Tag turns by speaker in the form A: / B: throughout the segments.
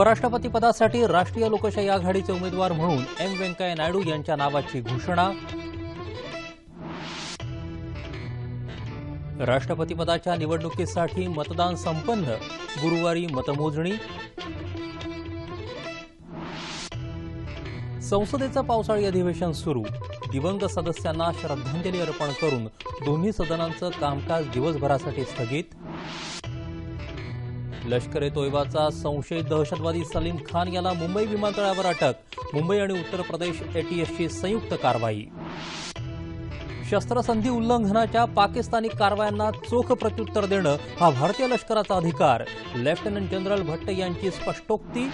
A: उपराष्ट्रपती पदासाठी राष्ट्रीय लोकशाही आघाडीचे उमेदवार म्हणून एम व्यंकय्या नायडू यांच्या नावाची घोषणा राष्ट्रपती पदाच्या निवडणुकीसाठी मतदान संपन्न गुरुवारी मतमोजणी संसदेचं पावसाळी अधिवेशन सुरू दिवंगत सदस्यांना श्रद्धांजली अर्पण करून दोन्ही सदनांचं कामकाज दिवसभरासाठी स्थगित लष्कर ए तोयबाचा संशयित दहशतवादी सलीम खान याला मुंबई विमानतळावर अटक मुंबई आणि उत्तर प्रदेश एटीएसची संयुक्त कारवाई शस्त्रसंधी उल्लंघनाच्या पाकिस्तानी कारवायांना चोख प्रत्युत्तर देणं हा भारतीय लष्कराचा अधिकार लेफ्टनंट जनरल भट्ट यांची स्पष्टोक्ती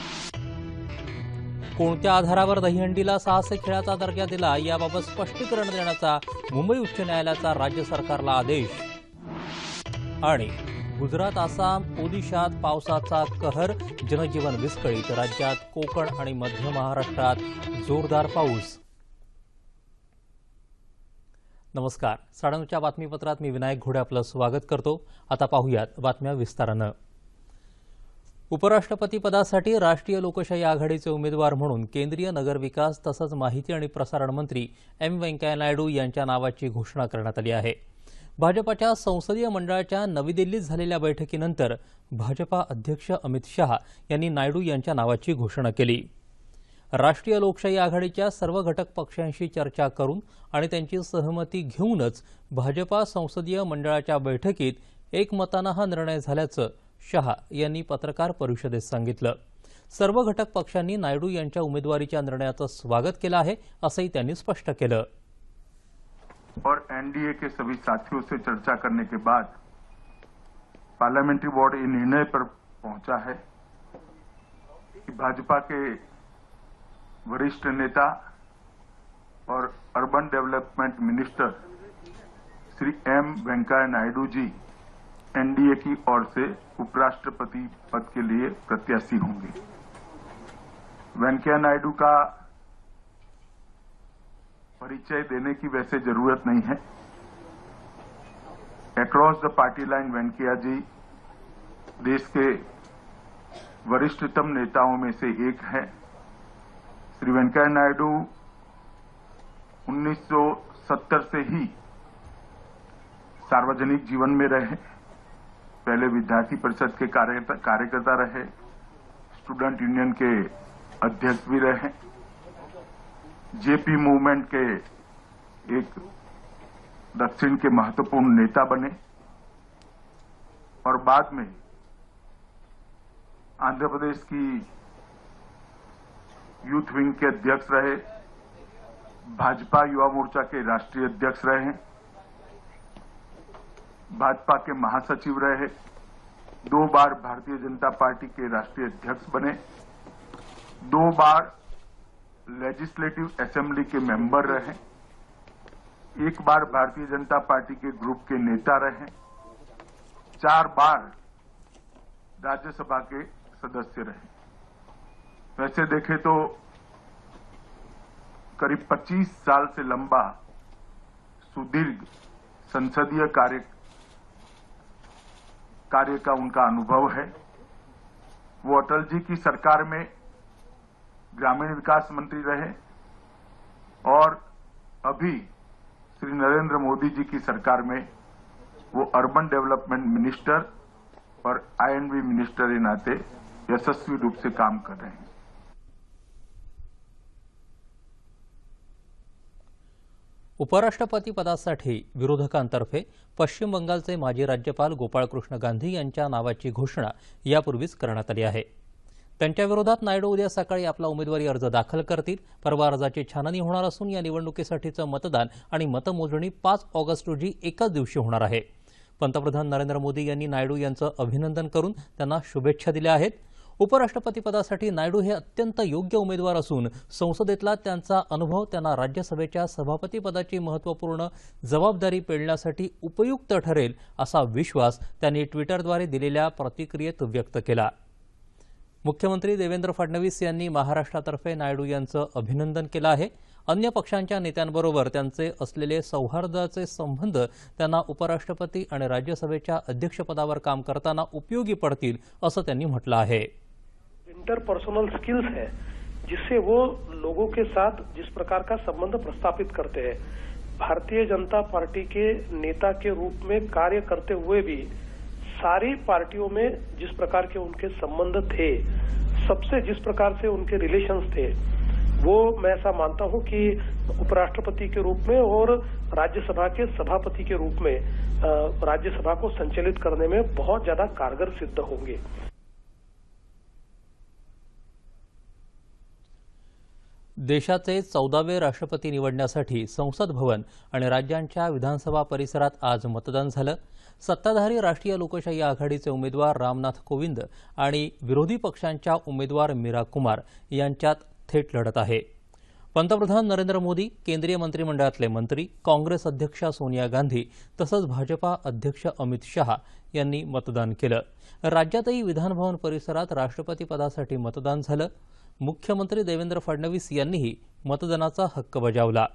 A: कोणत्या आधारावर दहीहंडीला साहसी खेळाचा दर्जा दिला याबाबत स्पष्टीकरण देण्याचा मुंबई उच्च न्यायालयाचा राज्य सरकारला आदेश आणि गुजरात आसाम ओदिशात पावसाचा कहर जनजीवन विस्कळीत राज्यात कोकण आणि मध्य महाराष्ट्रात जोरदार पाऊस नमस्कार साडेनऊच्या बातमीपत्रात मी विनायक घोडे आपलं स्वागत करतो आता पाहूयात बातम्या विस्तारानं उपराष्ट्रपती पदासाठी राष्ट्रीय लोकशाही आघाडीचे उमेदवार म्हणून केंद्रीय नगरविकास तसंच माहिती आणि प्रसारण मंत्री एम व्यंकय्या नायडू यांच्या नावाची घोषणा करण्यात आली आहे भाजपाच्या संसदीय मंडळाच्या नवी दिल्लीत झालेल्या बैठकीनंतर भाजपा अध्यक्ष अमित शहा यांनी नायडू यांच्या नावाची घोषणा केली राष्ट्रीय लोकशाही आघाडीच्या सर्व घटक पक्षांशी चर्चा करून आणि त्यांची सहमती घेऊनच भाजपा संसदीय मंडळाच्या बैठकीत एकमतानं हा निर्णय झाल्याचं शहा यांनी पत्रकार परिषदेत सांगितलं सर्व घटक पक्षांनी नायडू यांच्या उमेदवारीच्या निर्णयाचं स्वागत केलं आहे असंही त्यांनी स्पष्ट केलं और एनडीए के सभी साथियों से चर्चा करने के बाद पार्लियामेंट्री बोर्ड ये निर्णय पर पहुंचा है कि भाजपा के वरिष्ठ नेता और urban development minister Shri M Venkaiah Naidu ji NDA की ओर से उपराष्ट्रपति पद के लिए प्रत्याशी होंगे वेंकैया नायडू का परिचय देने की वैसे जरूरत नहीं है across the party line Venkaiah ji देश के वरिष्ठतम नेताओं में से एक है श्री वेंकैया नायडू 1970 से ही सार्वजनिक जीवन में रहे पहले विद्यार्थी परिषद के कार्यकर्ता रहे स्टूडेंट यूनियन के अध्यक्ष भी रहे जेपी मूवमेंट के एक दक्षिण के महत्वपूर्ण नेता बने और बाद में आंध्र प्रदेश की यूथ विंग के अध्यक्ष रहे भाजपा युवा मोर्चा के राष्ट्रीय अध्यक्ष रहे भाजपा के महासचिव रहे दो बार भारतीय जनता पार्टी के राष्ट्रीय अध्यक्ष बने दो बार लेजिस्लेटिव असेंबली के मेंबर रहे एक बार भारतीय जनता पार्टी के ग्रुप के नेता रहे चार बार राज्यसभा के सदस्य रहे वैसे देखे तो करीब 25 साल से लंबा सुदीर्घ संसदीय कार्य कार्य का उनका अनुभव है वो अटल जी की सरकार में ग्रामीण विकास मंत्री रहे और अभी श्री नरेंद्र मोदी जी की सरकार में वो अर्बन डेवलपमेंट मिनिस्टर और आईएनबी मिनिस्टर के नाते यशस्वी रूप से काम कर रहे हैं
B: उपराष्ट्रपती पदासाठी विरोधकांतर्फे पश्चिम बंगालचे माजी राज्यपाल गोपाळकृष्ण गांधी यांच्या नावाची घोषणा यापूर्वीच करण्यात आली आहे त्यांच्याविरोधात नायडू उद्या सकाळी आपला उमेदवारी अर्ज दाखल करतील परवा अर्जाची छाननी होणार असून या निवडणुकीसाठीचं मतदान आणि मतमोजणी पाच ऑगस्ट रोजी एकाच दिवशी होणार आहे पंतप्रधान नरेंद्र मोदी यांनी नायडू यांचं अभिनंदन करून त्यांना शुभेच्छा दिल्या आहेत उपराष्ट्रपतीपदासाठी नायडू हे अत्यंत योग्य उमेदवार असून संसदेतला त्यांचा अनुभव त्यांना राज्यसभेच्या सभापतीपदाची महत्त्वपूर्ण जबाबदारी पेलण्यासाठी उपयुक्त ठरेल असा विश्वास त्यांनी ट्विटरद्वारे दिलेल्या प्रतिक्रियेत व्यक्त केला मुख्यमंत्री देवेंद्र फडणवीस यांनी महाराष्ट्रातर्फे नायडू यांचं अभिनंदन केलं आहे अन्य पक्षांच्या नेत्यांबरोबर त्यांचे असलेले सौहार्दाचे संबंध त्यांना उपराष्ट्रपती आणि राज्यसभेच्या अध्यक्षपदावर काम करताना उपयोगी पडतील असं त्यांनी म्हटलं आहे
C: इंटरपर्सनल स्किल्स है जिससे वो लोगों के साथ जिस प्रकार का संबंध प्रस्थापित करते हैं भारतीय जनता पार्टी के नेता के रूप में कार्य करते हुए भी सारी पार्टियों में जिस प्रकार के उनके संबंध थे सबसे जिस प्रकार से उनके रिलेशंस थे वो मैं ऐसा मानता हूं कि उपराष्ट्रपति के रूप में और राज्यसभा के सभापति के रूप में राज्यसभा को संचालित करने में बहुत ज्यादा कारगर सिद्ध होंगे
B: देशाचे चौदावे राष्ट्रपती निवडण्यासाठी संसद भवन आणि राज्यांच्या विधानसभा परिसरात आज मतदान झालं सत्ताधारी राष्ट्रीय लोकशाही आघाडीचे उमेदवार रामनाथ कोविंद आणि विरोधी पक्षांच्या उमेदवार मीरा कुमार यांच्यात थेट लढत आहे पंतप्रधान नरेंद्र मोदी केंद्रीय मंत्रिमंडळातले मंत्री काँग्रेस अध्यक्षा सोनिया गांधी तसंच भाजपा अध्यक्ष अमित शहा यांनी मतदान केलं राज्यातही विधानभवन परिसरात राष्ट्रपती पदासाठी मतदान झालं मुख्यमंत्री देवेंद्र फडणवीस यांनीही मतदानाचा हक्क बजावला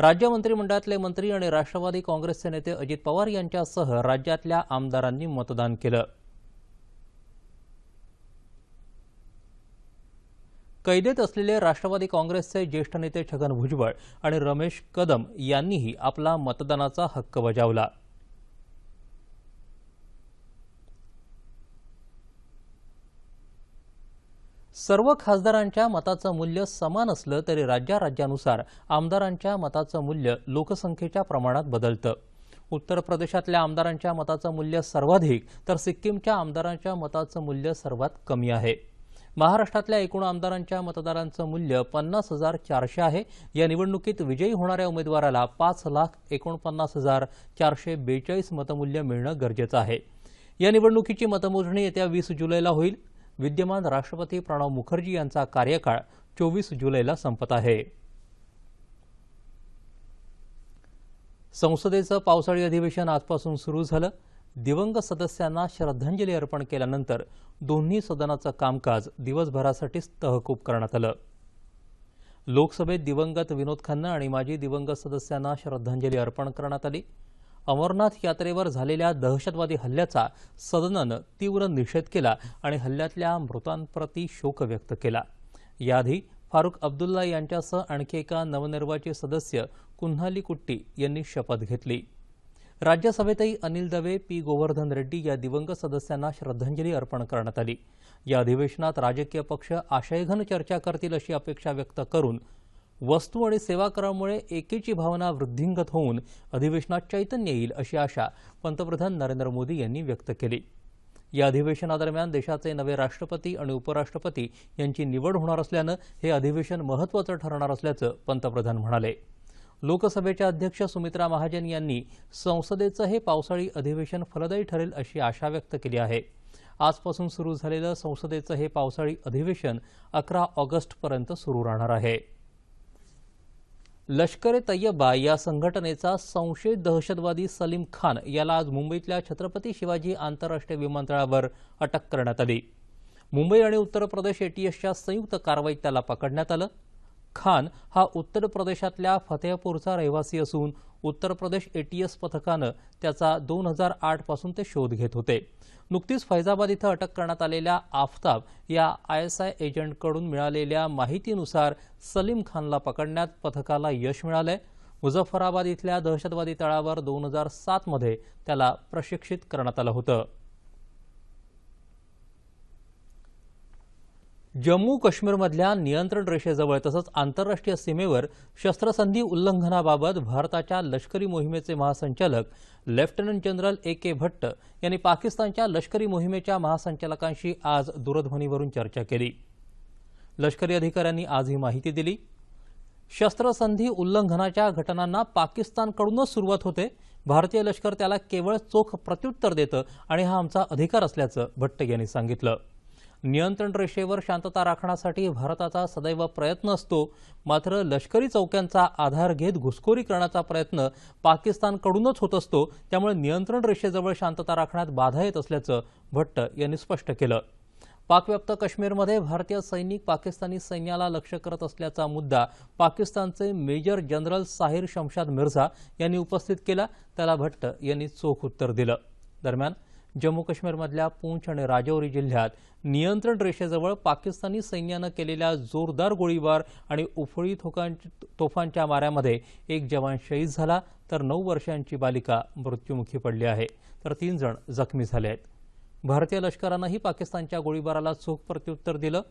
B: राज्य मंत्रिमंडळातले मंत्री आणि राष्ट्रवादी काँग्रेसचे नेते अजित पवार यांच्यासह राज्यातल्या आमदारांनी मतदान केलं कैदेत असलेले राष्ट्रवादी काँग्रेसचे ज्येष्ठ नेते छगन भुजबळ आणि रमेश कदम यांनीही आपला मतदानाचा हक्क बजावला सर्व खासदारांच्या मताचं मूल्य समान असलं तरी राज्यानुसार आमदारांच्या मताचं मूल्य लोकसंख्येच्या प्रमाणात बदलतं उत्तर प्रदेशातल्या आमदारांच्या मताचं मूल्य सर्वाधिक तर सिक्कीमच्या आमदारांच्या मताचं मूल्य सर्वात कमी आहे महाराष्ट्रातल्या एकूण आमदारांच्या मतदारांचं मूल्य पन्नास हजार चारशे आहे या निवडणुकीत विजयी होणाऱ्या उमेदवाराला पाच लाख एकोणपन्नास हजार चारशे बेचाळीस मतमूल्य मिळणं गरजेचं आहे या निवडणुकीची मतमोजणी येत्या वीस जुलैला होईल विद्यमान राष्ट्रपती प्रणव मुखर्जी यांचा कार्यकाळ चोवीस जुलैला संपत आहे संसदेचं पावसाळी अधिवेशन आजपासून सुरू झालं दिवंगत सदस्यांना श्रद्धांजली अर्पण केल्यानंतर दोन्ही सदनाचं कामकाज दिवसभरासाठीच तहकूब करण्यात आलं लोकसभेत दिवंगत विनोद खन्ना आणि माजी दिवंगत सदस्यांना श्रद्धांजली अर्पण करण्यात आली अमरनाथ यात्रेवर झालेल्या दहशतवादी हल्ल्याचा सदनानं तीव्र निषेध केला आणि हल्ल्यातल्या मृतांप्रती शोक व्यक्त केला याआधी फारुख अब्दुल्ला यांच्यासह आणखी एका नवनिर्वाचित सदस्य कुन्हाली कुट्टी यांनी शपथ घेतली राज्यसभेतही अनिल दवे पी गोवर्धन रेड्डी या दिवंगत सदस्यांना श्रद्धांजली अर्पण करण्यात आली या अधिवेशनात राजकीय पक्ष आशयघन चर्चा करतील अशी अपेक्षा व्यक्त करून वस्तू आणि सेवा करामुळे एकेची भावना वृद्धिंगत होऊन अधिवेशनात चैतन्य येईल अशी आशा पंतप्रधान नरेंद्र मोदी यांनी व्यक्त केली या अधिवेशनादरम्यान देशाचे नवे राष्ट्रपती आणि उपराष्ट्रपती यांची निवड होणार असल्यानं हे अधिवेशन महत्वाचं ठरणार असल्याचं पंतप्रधान म्हणाले लोकसभेच्या अध्यक्ष सुमित्रा महाजन यांनी संसदेचं हे पावसाळी अधिवेशन फलदायी ठरेल अशी आशा व्यक्त केली आहे आजपासून सुरू झालेलं संसदेचं हे पावसाळी अधिवेशन अकरा ऑगस्टपर्यंत सुरू राहणार आहे लष्कर ए तय्यबा या संघटनेचा संशयित दहशतवादी सलीम खान याला आज मुंबईतल्या छत्रपती शिवाजी आंतरराष्ट्रीय विमानतळावर अटक करण्यात आली मुंबई आणि उत्तर प्रदेश एटीएसच्या संयुक्त कारवाईत त्याला पकडण्यात आलं खान हा उत्तर प्रदेशातल्या फतेहपूरचा रहिवासी असून उत्तर प्रदेश एटीएस पथकानं त्याचा दोन हजार आठपासून ते शोध घेत होते नुकतीच फैजाबाद इथं अटक करण्यात आलेल्या आफताब या आय एस आय एजंटकडून मिळालेल्या माहितीनुसार सलीम खानला पकडण्यात पथकाला यश मिळालंय मुझफ्फराबाद इथल्या दहशतवादी तळावर दोन हजार सातमध्ये त्याला प्रशिक्षित करण्यात आलं होतं जम्मू काश्मीरमधल्या नियंत्रण रेषेजवळ तसंच आंतरराष्ट्रीय सीमेवर शस्त्रसंधी उल्लंघनाबाबत भारताच्या लष्करी मोहिमेचे महासंचालक lieutenant general A K Bhatt यांनी पाकिस्तानच्या लष्करी मोहिमेच्या महासंचालकांशी आज दूरध्वनीवरून चर्चा केली लष्करी अधिकाऱ्यांनी आज ही माहिती दिली शस्त्रसंधी उल्लंघनाच्या घटनांना पाकिस्तानकडूनच सुरुवात होते भारतीय लष्कर त्याला केवळ चोख प्रत्युत्तर देतं आणि हा आमचा अधिकार असल्याचं भट्ट यांनी सांगितलं नियंत्रण रेषेवर शांतता राखण्यासाठी भारताचा सदैव प्रयत्न असतो मात्र लष्करी चौक्यांचा आधार घेत घुसखोरी करण्याचा प्रयत्न पाकिस्तानकडूनच होत असतो त्यामुळे नियंत्रण रेषेजवळ शांतता राखण्यात बाधा येत असल्याचं भट्ट यांनी स्पष्ट केलं पाकव्याप्त काश्मीरमध्ये भारतीय सैनिक पाकिस्तानी सैन्याला लक्ष करत असल्याचा मुद्दा पाकिस्तानचे मेजर जनरल साहिर शमशाद मिर्झा यांनी उपस्थित केला त्याला भट्ट यांनी चोख उत्तर दिलं दरम्यान जम्मू काश्मीरमधल्या पूंछ आणि राजौरी जिल्ह्यात नियंत्रण रेषेजवळ पाकिस्तानी सैन्यानं केलेल्या जोरदार गोळीबार आणि उफळी तोफांच्या माऱ्यामध्ये एक जवान शहीद झाला तर नऊ वर्षांची बालिका मृत्युमुखी पडली आहे तर तीन जण जखमी झाले आहेत भारतीय लष्करानंही पाकिस्तानच्या गोळीबाराला चोख प्रत्युत्तर दिलं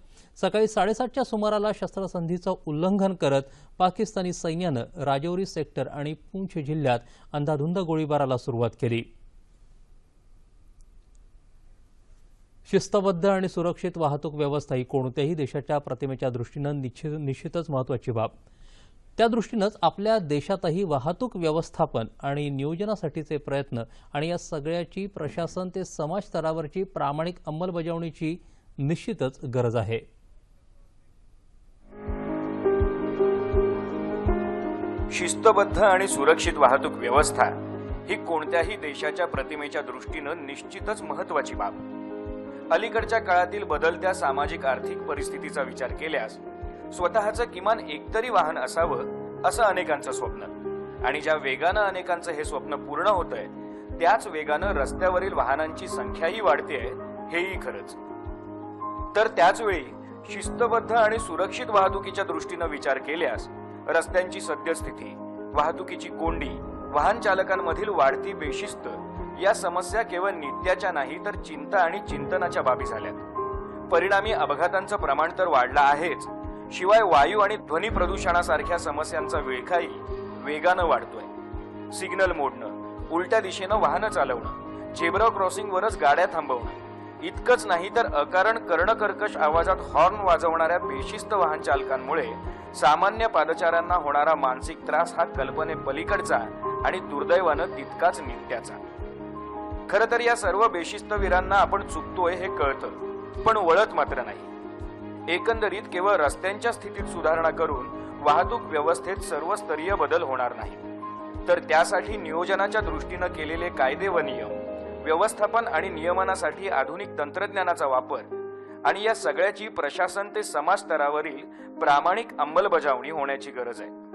B: सकाळी साडेसातच्या सुमाराला शस्त्रसंधीचं उल्लंघन करत पाकिस्तानी सैन्यानं राजौरी सेक्टर आणि पूंछ जिल्ह्यात अंधाधुंद गोळीबाराला सुरुवात केली शिस्तबद्ध आणि सुरक्षित वाहतूक व्यवस्था ही कोणत्याही देशाच्या प्रतिमेच्या दृष्टीनं निश्चित निश्चितच महत्वाची बाब त्या दृष्टीनंच आपल्या देशातही वाहतूक व्यवस्थापन आणि नियोजनासाठीचे प्रयत्न आणि या सगळ्याची प्रशासन ते समाज स्तरावरची प्रामाणिक अंमलबजावणीची निश्चितच गरज आहे
D: शिस्तबद्ध आणि सुरक्षित वाहतूक व्यवस्था ही कोणत्याही देशाच्या प्रतिमेच्या दृष्टीनं निश्चितच महत्वाची बाब अलीकडच्या काळातील बदलत्या सामाजिक आर्थिक परिस्थितीचा विचार केल्यास स्वतःचं किमान एकतरी वाहन असावं असं अनेकांचं स्वप्न आणि ज्या वेगानं अनेकांचं हे स्वप्न पूर्ण होत आहे त्याच वेगानं रस्त्यावरील वाहनांची संख्याही वाढते हेही खरंच तर त्याचवेळी शिस्तबद्ध आणि सुरक्षित वाहतुकीच्या दृष्टीनं विचार केल्यास रस्त्यांची सद्यस्थिती वाहतुकीची कोंडी वाहन चालकांमधील वाढती बेशिस्त या समस्या केवळ नित्याच्या नाही तर चिंता आणि चिंतनाच्या बाबी झाल्यात परिणामी अपघातांचं प्रमाण तर वाढलं आहेच शिवाय वायू आणि ध्वनी प्रदूषणासारख्या समस्यांचा विळखाही वेगानं वाढतोय सिग्नल मोडणं उलट्या दिशेनं वाहनं चालवणं झेब्रा क्रॉसिंगवरच गाड्या थांबवणं इतकंच नाही तर अकारण कर्णकर्कश आवाजात हॉर्न वाजवणाऱ्या बेशिस्त वाहन चालकांमुळे सामान्य पादचाऱ्यांना होणारा मानसिक त्रास हा कल्पने पलीकडचा आणि दुर्दैवानं तितकाच नित्याचा खर तर या सर्व बेशिस्तवीरांना आपण चुकतोय हे कळतं पण वळत मात्र नाही एकंदरीत केवळ रस्त्यांच्या स्थितीत सुधारणा करून वाहतूक व्यवस्थेत सर्वस्तरीय बदल होणार नाही तर त्यासाठी नियोजनाच्या दृष्टीनं केलेले कायदे व नियम व्यवस्थापन आणि नियमनासाठी आधुनिक तंत्रज्ञानाचा वापर आणि या सगळ्याची प्रशासन ते समाज स्तरावरील प्रामाणिक अंमलबजावणी होण्याची गरज आहे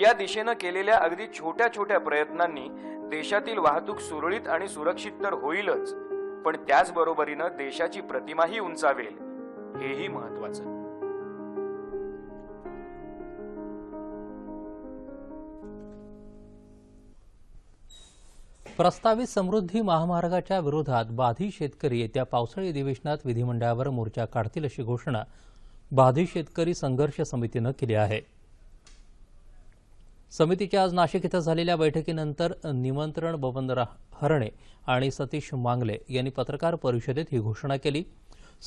D: या दिशेनं केलेल्या अगदी छोट्या छोट्या प्रयत्नांनी देशातील वाहतूक सुरळीत आणि सुरक्षित तर होईलच पण त्याचबरोबरीनं देशाची प्रतिमाही उंचावेल हेही महत्वाचं
B: प्रस्तावित समृद्धी महामार्गाच्या विरोधात बाधी शेतकरी येत्या पावसाळी अधिवेशनात विधिमंडळावर मोर्चा काढतील अशी घोषणा बाधी शेतकरी संघर्ष समितीनं केली आहे समितीच्या आज नाशिक इथं झालेल्या बैठकीनंतर निमंत्रण बबन हरणे आणि सतीश मांगले यांनी पत्रकार परिषदेत ही घोषणा केली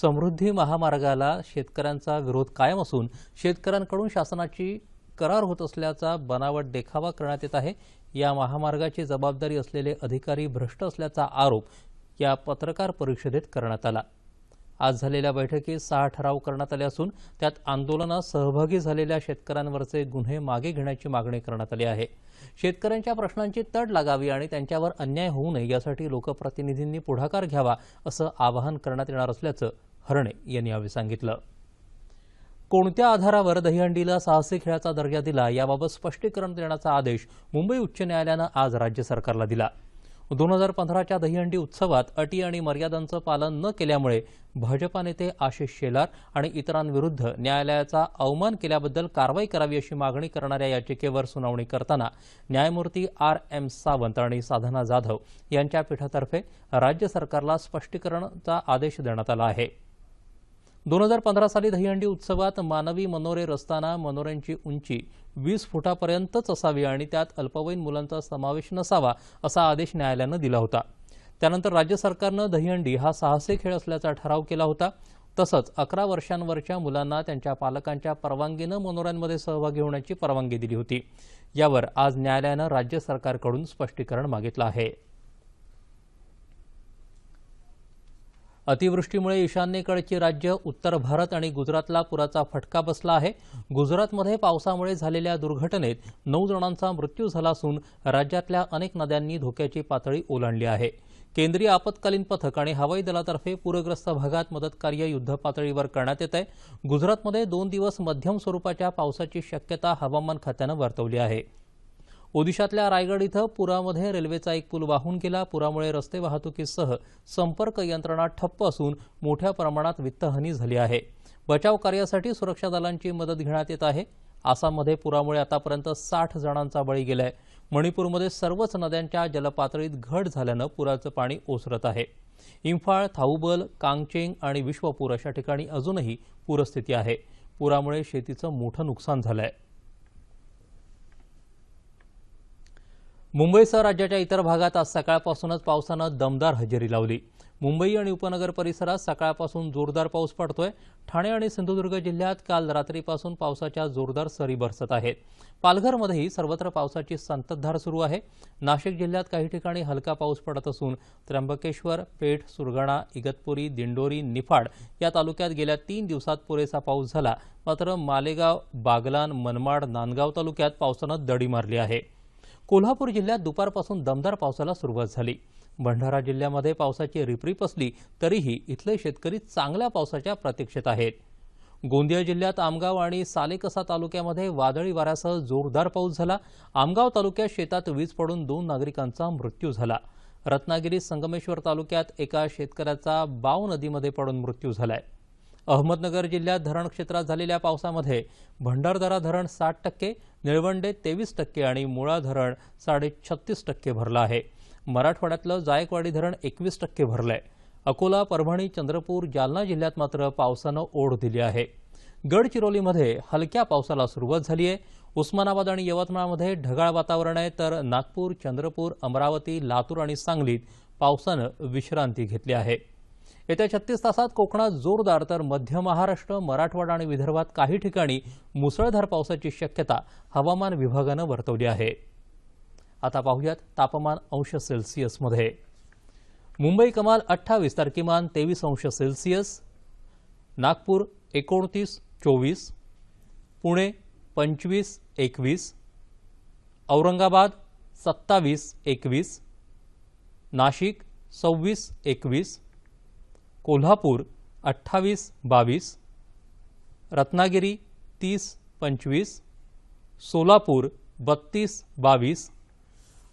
B: समृद्धी महामार्गाला शेतकऱ्यांचा विरोध कायम असून शेतकऱ्यांकडून शासनाची करार होत असल्याचा बनावट देखावा करण्यात येत आहे या महामार्गाची जबाबदारी असलेले अधिकारी भ्रष्ट असल्याचा आरोप या पत्रकार परिषदेत करण्यात आला आज झालेल्या बैठकीत सहा ठराव करण्यात आले असून त्यात आंदोलनात सहभागी झालेल्या शेतकऱ्यांवरचे गुन्हे मागे घेण्याची मागणी करण्यात आली आहे शेतकऱ्यांच्या प्रश्नांची तड लागावी आणि त्यांच्यावर अन्याय होऊ नये यासाठी लोकप्रतिनिधींनी पुढाकार घ्यावा असं आवाहन करण्यात येणार असल्याचं हरणे यांनी यावेळी सांगितलं कोणत्या आधारावर दहीहंडीला साहसी खेळाचा दर्जा दिला याबाबत स्पष्टीकरण देण्याचा आदेश मुंबई उच्च न्यायालयानं आज राज्य सरकारला दिला दोन हजार पंधराच्या दहीहंडी उत्सवात अटी आणि मर्यादांचं पालन न केल्यामुळे भाजपा नेते आशिष शेलार आणि इतरांविरुद्ध न्यायालयाचा अवमान केल्याबद्दल कारवाई करावी अशी मागणी करणाऱ्या याचिकेवर सुनावणी करताना न्यायमूर्ती आर एम सावंत आणि साधना जाधव यांच्या पीठातर्फे राज्य सरकारला स्पष्टीकरणाचा आदेश देण्यात आला आहे दोन हजार पंधरा साली दहीहंडी उत्सवात मानवी मनोरे रस्ताना मनोऱ्यांची उंची वीस फुटापर्यंतच असावी आणि त्यात अल्पवयीन मुलांचा समावेश नसावा असा आदेश न्यायालयानं दिला होता त्यानंतर राज्य सरकारनं दहीहंडी हा साहसी खेळ असल्याचा ठराव केला होता तसंच अकरा वर्षांवरच्या मुलांना त्यांच्या पालकांच्या परवानगीनं मनोऱ्यांमध्ये सहभागी होण्याची परवानगी दिली होती यावर आज न्यायालयानं राज्य सरकारकडून स्पष्टीकरण मागितलं आहे अतिवृष्टीमुळे ईशान्येकडची राज्य उत्तर भारत आणि गुजरातला पुराचा फटका बसला आहे गुजरातमध्ये पावसामुळे झालेल्या दुर्घटनेत नऊ जणांचा मृत्यू झाला असून राज्यातल्या अनेक नद्यांनी धोक्याची पातळी ओलांडली आहे केंद्रीय आपत्कालीन पथक आणि हवाई दलातर्फे पूरग्रस्त भागात मदतकार्य युद्धपातळीवर करण्यात येत आहे गुजरातमध्ये दोन दिवस मध्यम स्वरूपाच्या पावसाची शक्यता हवामान खात्यानं वर्तवली आहे ओदिशातल्या रायगड इथं पुरामध्ये रेल्वेचा एक पूल वाहून गेला पुरामुळे रस्ते वाहतुकीसह संपर्क यंत्रणा ठप्प असून मोठ्या प्रमाणात वित्तहानी झाली आहे बचाव कार्यासाठी सुरक्षा दलांची मदत घेण्यात येत आहे आसाममध्ये पुरामुळे आतापर्यंत साठ जणांचा बळी गेला आहे मणिपूरमध्ये सर्वच नद्यांच्या जलपातळीत घट झाल्यानं पुराचं पाणी ओसरत आहे इम्फाळ थाऊबल कांगचेंग आणि विश्वपूर अशा ठिकाणी अजूनही पूरस्थिती आहे पुरामुळे शेतीचं मोठं नुकसान झालं आहे मुंबईसह राज्याच्या इतर भागात आज सकाळपासूनच पावसानं दमदार हजेरी लावली मुंबई आणि उपनगर परिसरात सकाळपासून जोरदार पाऊस पडतोय ठाणे आणि सिंधुदुर्ग जिल्ह्यात काल रात्रीपासून पावसाच्या जोरदार सरी बरसत आहेत पालघरमध्येही सर्वत्र पावसाची संततधार सुरू आहे नाशिक जिल्ह्यात काही ठिकाणी हलका पाऊस पडत असून त्र्यंबकेश्वर पेठ सुरगाणा इगतपुरी दिंडोरी निफाड या तालुक्यात गेल्या तीन दिवसात पुरेसा पाऊस झाला मात्र मालेगाव बागलान मनमाड नांदगाव तालुक्यात पावसानं दडी मारली आहे कोल्हापूर जिल्ह्यात दुपारपासून दमदार पावसाला सुरुवात झाली भंडारा जिल्ह्यामध्ये पावसाची रिपरीप असली तरीही इथले शेतकरी चांगल्या पावसाच्या प्रतीक्षेत आहेत गोंदिया जिल्ह्यात आमगाव आणि सालेकसा तालुक्यामध्ये वादळी वाऱ्यासह जोरदार पाऊस झाला आमगाव तालुक्यात शेतात वीज पडून दोन नागरिकांचा मृत्यू झाला रत्नागिरी संगमेश्वर तालुक्यात एका शेतकऱ्याचा बाव नदीमध्ये पडून मृत्यू झाला आहे अहमदनगर जिल्ह्यात धरण क्षेत्रात झालेल्या पावसामध्ये भंडारदरा धरण साठ टक्के निळवंडे तेवीस टक्के आणि मुळा धरण साडे छत्तीस टक्के भरलं आहे मराठवाड्यातलं जायकवाडी धरण एकवीस टक्के भरलं आहे अकोला परभणी चंद्रपूर जालना जिल्ह्यात मात्र पावसानं ओढ दिली आहे गडचिरोलीमध्ये हलक्या पावसाला सुरुवात झाली आहे उस्मानाबाद आणि यवतमाळमध्ये ढगाळ वातावरण आहे तर नागपूर चंद्रपूर अमरावती लातूर आणि सांगलीत पावसानं विश्रांती घेतली आहे येत्या छत्तीस तासात कोकणात जोरदार तर मध्य महाराष्ट्र मराठवाडा आणि विदर्भात काही ठिकाणी मुसळधार पावसाची शक्यता हवामान विभागानं वर्तवली आहे आता पाहूयात तापमान अंश सेल्सिअसमध्ये मुंबई कमाल अठ्ठावीस तर किमान तेवीस अंश सेल्सिअस नागपूर एकोणतीस चोवीस पुणे पंचवीस एकवीस औरंगाबाद सत्तावीस एकवीस नाशिक सव्वीस एकवीस कोल्हापूर अठ्ठावीस बावीस रत्नागिरी तीस पंचवीस सोलापूर बत्तीस बावीस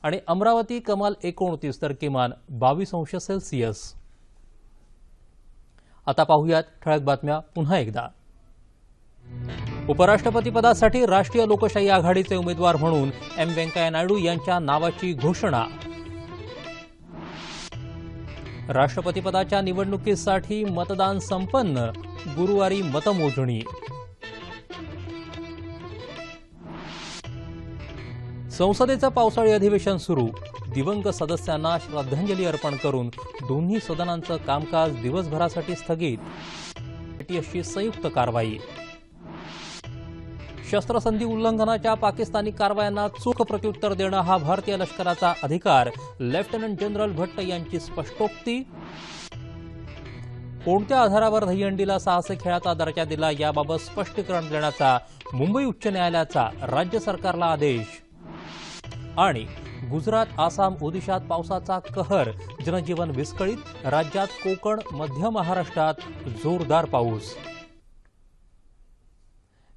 B: आणि अमरावती कमाल एकोणतीस तर किमान बावीस अंश सेल्सिअस आता पाहूयात ठळक बातम्या पुन्हा एकदा उपराष्ट्रपतीपदासाठी राष्ट्रीय लोकशाही आघाडीचे उमेदवार म्हणून एम व्यंकय्या नायडू यांच्या नावाची घोषणा राष्ट्रपतीपदाच्या निवडणुकीसाठी मतदान संपन्न गुरुवारी मतमोजणी संसदेचं पावसाळी अधिवेशन सुरू दिवंगत सदस्यांना श्रद्धांजली अर्पण करून दोन्ही सदनांचं कामकाज दिवसभरासाठी स्थगित संयुक्त कारवाई शस्त्रसंधी उल्लंघनाच्या पाकिस्तानी कारवायांना चोख प्रत्युत्तर देणं हा भारतीय लष्कराचा अधिकार लेफ्टनंट जनरल भट्ट यांची स्पष्टोक्ती कोणत्या आधारावर दहीहंडीला साहसी खेळाचा दर्जा दिला याबाबत स्पष्टीकरण देण्याचा मुंबई उच्च न्यायालयाचा राज्य सरकारला आदेश आणि गुजरात आसाम ओदिशात पावसाचा कहर जनजीवन विस्कळीत राज्यात कोकण मध्य महाराष्ट्रात जोरदार पाऊस